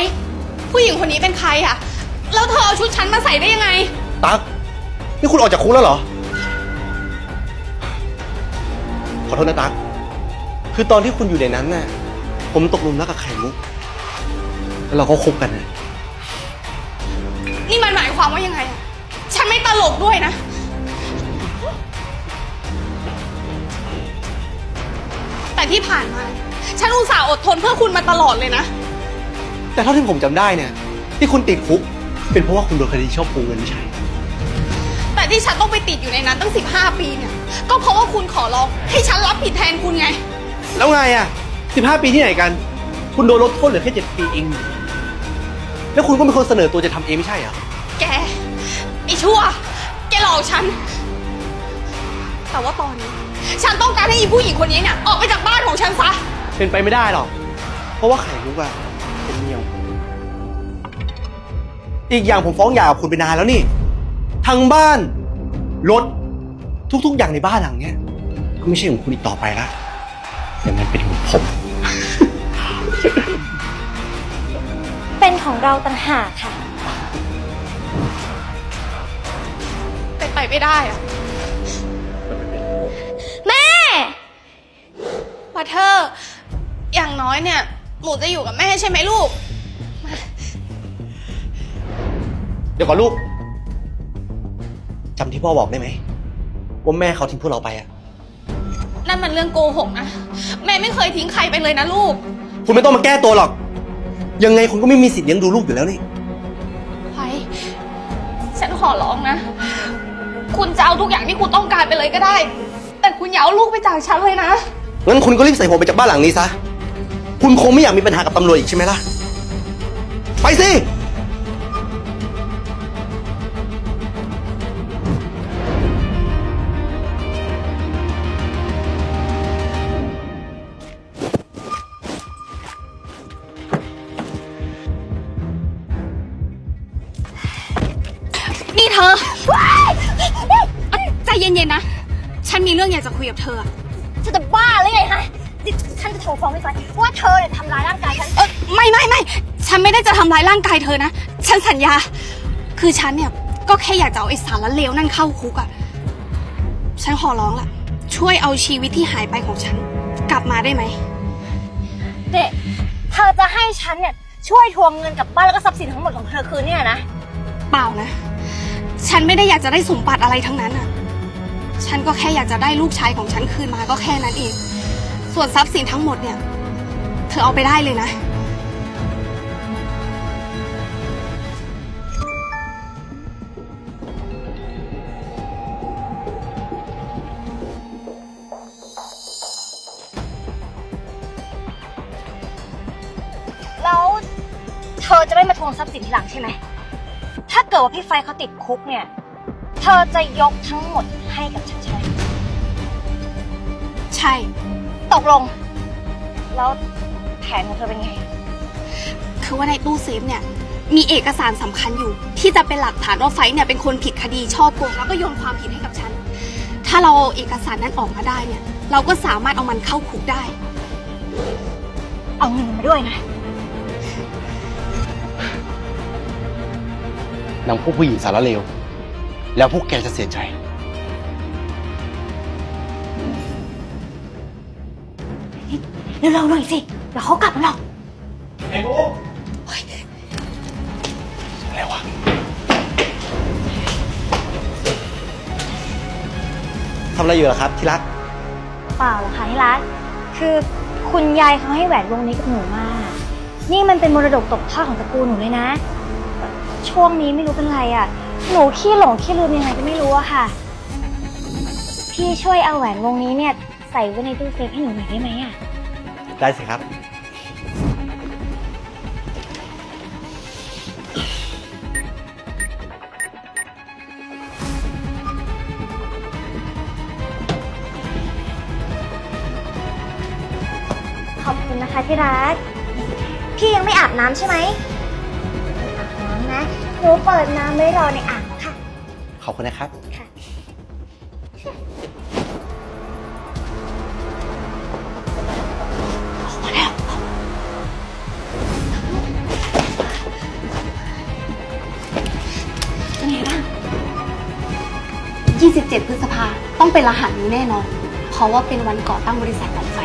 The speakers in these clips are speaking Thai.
ท์ผู้หญิงคนนี้เป็นใครอะแล้วเธอเอาชุดฉันมาใส่ได้ยังไง ตั๊กนี่คุณออกจากคุกแล้วเหรอ ขอโทษนะตั๊กคือตอนที่คุณอยู่ในนั้นน่ะ ผมตกหลุมรักกับไข่มุก แล้วเราก็คบกันน่ะนี่มันหมายความว่ายังไงอะฉันไม่ตลกด้วยนะ แต่ที่ผ่านมา ฉันอุตส่าห์อดทนเพื่อคุณมาตลอดเลยนะ แต่เท่าที่ผมจำได้เนี่ย ที่คุณติดคุก เป็นเพราะว่าคุณโดนคดีชอบโกงเงินไม่ใช่ แต่ที่ฉันต้องไปติดอยู่ในนั้นตั้ง 15 ปีเนี่ย ก็เพราะว่าคุณขอร้องให้ฉันรับผิดแทนคุณไง แล้วไงอะ 15 ปีที่ไหนกัน คุณโดนลดโทษเหลือแค่ 7 ปีเอง แล้วคุณก็เป็นคนเสนอตัวจะทำเองไม่ใช่เหรอ แกไอชั่ว แกหลอกฉัน แต่ว่าตอนนี้ ฉันต้องการให้อีผู้หญิงคนนี้เนี่ยออกไปจากบ้านของฉันซะ เป็นไปไม่ได้หรอก เพราะว่าไข่มุกอะ เป็นเมียของผมอีกอย่างผมฟ้องหย่ากับคุณไปนานแล้วนี่ ทั้งบ้าน รถ ทุกๆ อย่างในบ้านหลังเนี้ยก็ไม่ใช่ของคุณอีกต่อไปละแต่มันเป็นของผม เป็นของเราต่างหากค่ะ เป็นไปไม่ได้อะแม่ว่าเธออย่างน้อยเนี่ย หนูจะอยู่กับแม่ใช่ไหมลูก เดี๋ยวก่อนลูกจำที่พ่อบอกได้ไหมว่าแม่เขาทิ้งพวกเราไปอะนั่นมันเรื่องโกหกนะ แม่ไม่เคยทิ้งใครไปเลยนะลูก คุณไม่ต้องมาแก้ตัวหรอก ยังไงคุณก็ไม่มีสิทธิ์เลี้ยงดูลูกอยู่แล้วนี่ไฟฉันขอร้องนะ คุณจะเอาทุกอย่างที่คุณต้องการไปเลยก็ได้ แต่คุณอย่าเอาลูกไปจากฉันเลยนะ งั้นคุณก็รีบใส่หัวไปจากบ้านหลังนี้ซะ คุณคงไม่อยากมีปัญหากับตำรวจอีกใช่ไหมล่ะ ไปสิ นี่เธอเอ้ยใจเย็นๆนะ ฉันมีเรื่องอยากจะคุยกับเธออะฉันจะบ้าหรือไงฮะ โทรฟ้องพี่ไฟว่าเธอเนี่ยทำร้ายร่างกายฉัน เออไม่ไม่ไม่ฉันไม่ได้จะทำร้ายร่างกายเธอนะ ฉันสัญญา คือฉันเนี่ย ก็แค่อยากจะเอาไอ้สารละเลวนั่นเข้าคุกอะฉันขอร้องละช่วยเอาชีวิตที่หายไปของฉัน กลับมาได้ไหม เด็กเธอจะให้ฉันเนี่ยช่วยทวงเงินกลับบ้านแล้วก็ทรัพย์สินทั้งหมดของเธอคืนเนี่ยนะ เปล่านะ ฉันไม่ได้อยากจะได้สมบัติอะไรทั้งนั้นอะฉันก็แค่อยากจะได้ลูกชายของฉันคืนมาก็แค่นั้นเอง ส่วนทรัพย์สินทั้งหมดเนี่ย เธอเอาไปได้เลยนะ แล้วเธอจะไม่มาทวงทรัพย์สินทีหลังใช่ไหม ถ้าเกิดว่าพี่ไฟเขาติดคุกเนี่ย เธอจะยกทั้งหมดให้กับฉันใช่ไหม ใช่ ตกลง แล้วแผนของเธอเป็นไง คือว่าในตู้เซฟเนี่ย มีเอกสารสำคัญอยู่ ที่จะเป็นหลักฐานว่าไฟท์เนี่ยเป็นคนผิดคดีช่อโกงแล้วก็โยนความผิดให้กับฉัน ถ้าเราเอาเอกสารนั้นออกมาได้เนี่ย เราก็สามารถเอามันเข้าคุกได้ เอาเงินมาด้วยนะ นางพวกผู้หญิงสารเลว แล้วพวกแกจะเสียใจ เร็วๆหน่อยสิเดี๋ยวเขากลับมาหรอกอะไรวะทำอะไรอยู่ล่ะครับ ที่รัก เปล่าหรอกค่ะที่รักคือคุณยายเขาให้แหวนวงนี้กับหนูมานี่มันเป็นมรดกตกทอดของตระกูลหนูเลยนะช่วงนี้ไม่รู้เป็นไรอะ่ะ หนูขี้หลงขี้ลืมยังไงก็ไม่รู้อะค่ะ พี่ช่วยเอาแหวนวงนี้เนี่ย ใส่ไว้ในตู้เซฟให้หนูหน่อยได้ไหมอะ ได้สิครับ ขอบคุณนะคะที่รัก พี่ยังไม่อาบน้ำใช่ไหมอาบน้ำนะหนูเปิดน้ำไว้รอในอ่างแล้วค่ะ ขอบคุณนะครับ ค่ะ ที่17พฤษภาต้องเป็นรหัสนี้แน่นอน เพราะว่าเป็นวันก่อตั้งบริษัทของไฟ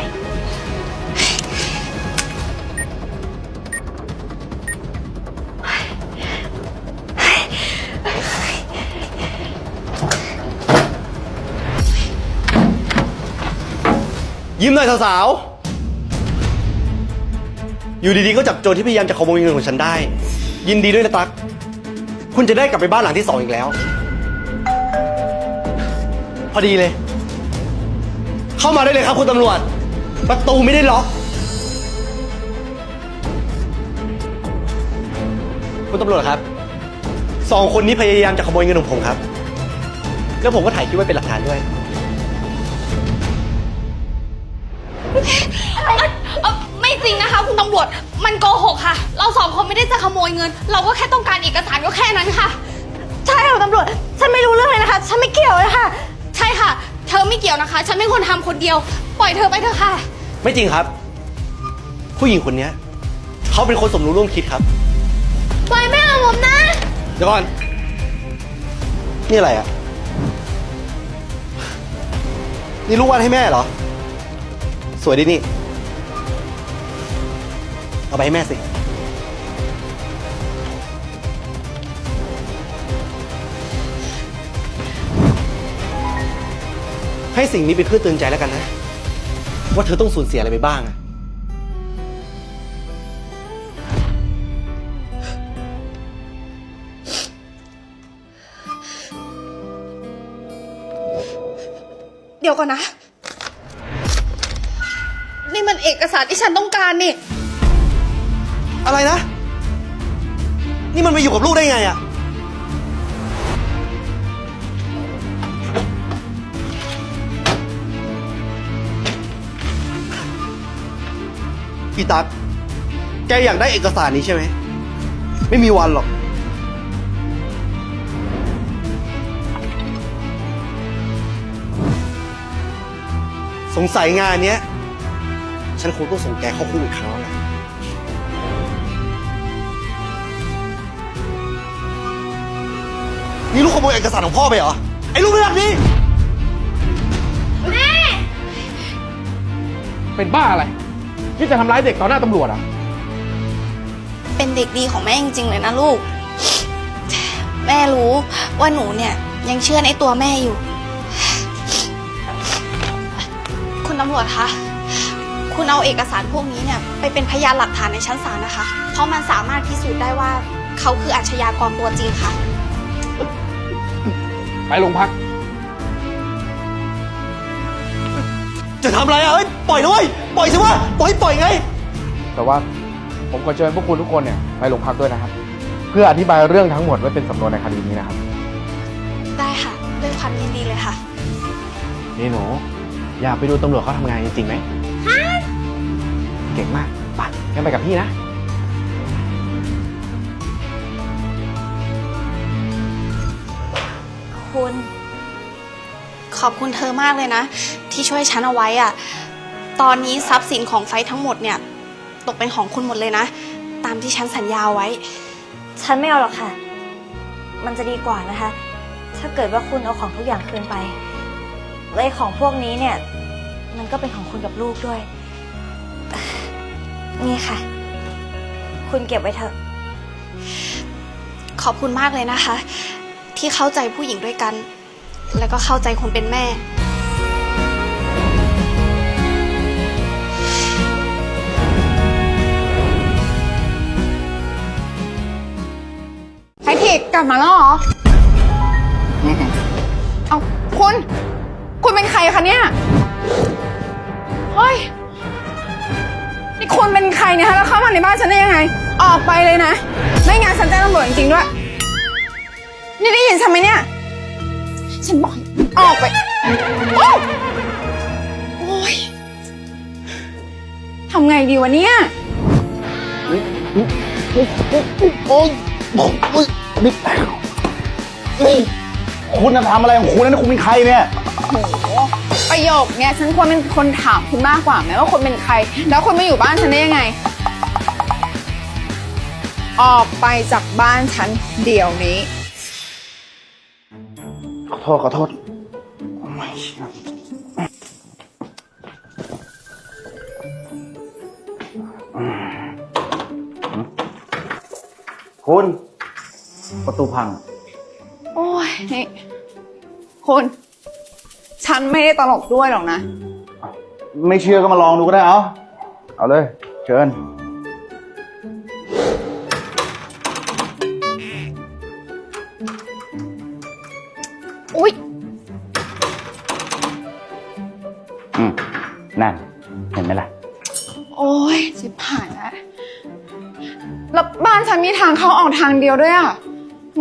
ยิ้มหน่อยสาวๆ อยู่ดีๆ ก็จับโจรที่พยายามจะขโมยเงินของฉันได้ ยินดีด้วยนะตั๊ก คุณจะได้กลับไปบ้านหลังที่สองอีกแล้ว พอดีเลย เข้ามาได้เลยครับคุณตำรวจ ประตูไม่ได้ล็อก คุณตำรวจครับ สองคนนี้พยายามจะขโมยเงินของผมครับ แล้วผมก็ถ่ายคลิปไว้เป็นหลักฐานด้วย เอ่อไม่จริงนะคะ คุณตำรวจ มันโกหกค่ะ เราสองคนไม่ได้จะขโมยเงิน เราก็แค่ต้องการเอกสารก็แค่นั้นค่ะ ใช่ค่ะคุณตำรวจ ฉันไม่รู้เรื่องเลยนะคะ ฉันไม่เกี่ยวเลยค่ะใช่ค่ะ เธอไม่เกี่ยวนะคะ ฉันเป็นคนทำคนเดียว ปล่อยเธอไปเถอะค่ะ ไม่จริงครับ ผู้หญิงคนเนี้ยเขาเป็นคนสมรู้ร่วมคิดครับ ปล่อยแม่ของผมนะ เดี๋ยวก่อน นี่อะไรอะ นี่ลูกวาดให้แม่เหรอ สวยดีนี่ เอาไปให้แม่สิ ให้สิ่งนี้เป็นเครื่องเตือนใจแล้วกันนะ ว่าเธอต้องสูญเสียอะไรไปบ้างอะเดี๋ยวก่อนนะ นี่มันเอกสารที่ฉันต้องการนี่ อะไรนะ นี่มันไปอยู่กับลูกได้ไงอะ พี่ตั๊กแกอยากได้เอกสารนี้ใช่ไหม ไม่มีวันหรอก สงสัยงานเนี้ย ฉันคงต้องส่งแกเข้าคุกอีกครั้งแล้วแหละนี่ลูกขโมยเอกสารของพ่อไปเหรอ ไอ้ลูกไม่รักนี่ เป็นบ้าอะไร ที่จะทำร้ายเด็กต่อหน้าตำรวจอะ เป็นเด็กดีของแม่จริงๆเลยนะลูก แม่รู้ว่าหนูเนี่ยยังเชื่อในตัวแม่อยู่ คุณตำรวจคะ คุณเอาเอกสารพวกนี้เนี่ยไปเป็นพยานหลักฐานในชั้นศาลนะคะ เพราะมันสามารถพิสูจน์ได้ว่าเขาคืออาชญากรตัวจริงค่ะ ไปโรงพัก จะทำอะไรอะเอ้ยปล่อยนะเว้ยปล่อยสิวะปล่อยปล่อยไง แต่ว่าผมก็เชิญพวกคุณทุกคนเนี่ยไปโรงพักด้วยนะครับ เพื่ออธิบายเรื่องทั้งหมดไว้เป็นสำนวนในคดีนี้นะครับ ได้ค่ะด้วยความยินดีเลยค่ะ นี่หนู อยากไปดูตำรวจเขาทำงานจริงๆไหมเก่งมากไปงั้นไปกับพี่นะ คุณ ขอบคุณเธอมากเลยนะ ที่ช่วยฉันเอาไว้อะตอนนี้ทรัพย์สินของไฟท์ทั้งหมดเนี่ย ตกเป็นของคุณหมดเลยนะ ตามที่ฉันสัญญาไว้ ฉันไม่เอาหรอกค่ะ มันจะดีกว่านะคะ ถ้าเกิดว่าคุณเอาของทุกอย่างคืนไปและไอ้ของพวกนี้เนี่ย มันก็เป็นของคุณกับลูกด้วย นี่ค่ะ คุณเก็บไว้เถอะ ขอบคุณมากเลยนะคะ ที่เข้าใจผู้หญิงด้วยกัน แล้วก็เข้าใจคนเป็นแม่ ไอทิกกลับมาแล้วเหรอ เอาคุณ คุณเป็นใครคะเนี่ย เฮ้ย นี่คุณเป็นใครเนี่ยฮะ แล้วเข้ามาในบ้านฉันได้ยังไง ออกไปเลยนะ ไม่งั้นฉันแจ้งตำรวจจริงๆด้วย นี่ได้ยินฉันไหมเนี่ย ฉันบอกให้ออกไปโอ้โอ้ยทำไงดีวะเนี่ยคุณจะทำอะไรของคุณนะคุณเป็นใครเนี่ยประโยคเนี่ยฉันควรเป็นคนถามคุณมากกว่าไหมว่าคุณเป็นใคร แล้วคุณมาอยู่บ้านฉันได้ยังไง ออกไปจากบ้านฉันเดี๋ยวนี้ ขอโทษขอโทษคุณ ประตูพัง โอ้ยนี่คุณ ฉันไม่ได้ตลกด้วยหรอกนะ ไม่เชื่อก็มาลองดูก็ได้เอา เอาเลย เชิญ เข้าออกทางเดียวด้วยอะ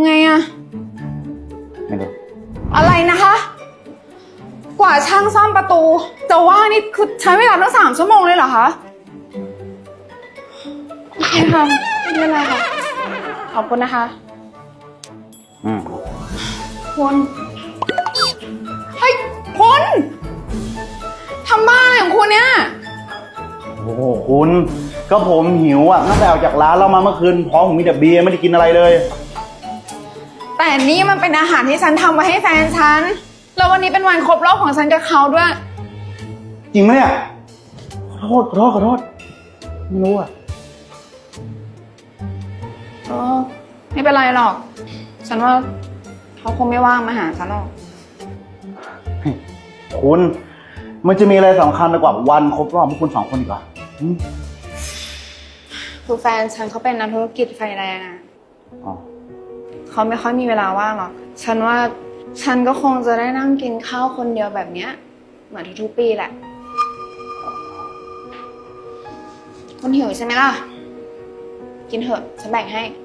ไงอะไม่รู้อะไรนะคะ กว่าช่างซ่อมประตูจะว่างนี่คือใช้เวลาตั้งสามชั่วโมงเลยเหรอคะโอเคค่ะไม่เป็นไรค่ะ ขอบคุณนะคะ อืมคุณเฮ้ยคุณทำบ้าอะไรของคุณเนี่ย โอ้โหคุณ ก็ผมหิวอะตั้งแต่ออกจากร้านเรามาเมื่อคืนท้องผมมีแต่เบียร์ไม่ได้กินอะไรเลย แต่นี่มันเป็นอาหารที่ฉันทำไว้ให้แฟนฉัน แล้ววันนี้เป็นวันครบรอบของฉันกับเขาด้วย จริงไหมเนี่ยขอโทษขอโทษขอโทษไม่รู้อะเออไม่เป็นไรหรอก ฉันว่าเขาคงไม่ว่างมาหาฉันหรอก คุณ มันจะมีอะไรสำคัญไปกว่าวันครบรอบพวกคุณสองคนอีกเหรออืม คือแฟนฉันเขาเป็นนักธุรกิจไฟแรงอะอ๋อเขาไม่ค่อยมีเวลาว่างหรอกฉันว่าฉันก็คงจะได้นั่งกินข้าวคนเดียวแบบเนี้ยเหมือนทุกๆปีแหละ คุณหิวใช่ไหมล่ะ กินเถอะ ฉันแบ่งให้อ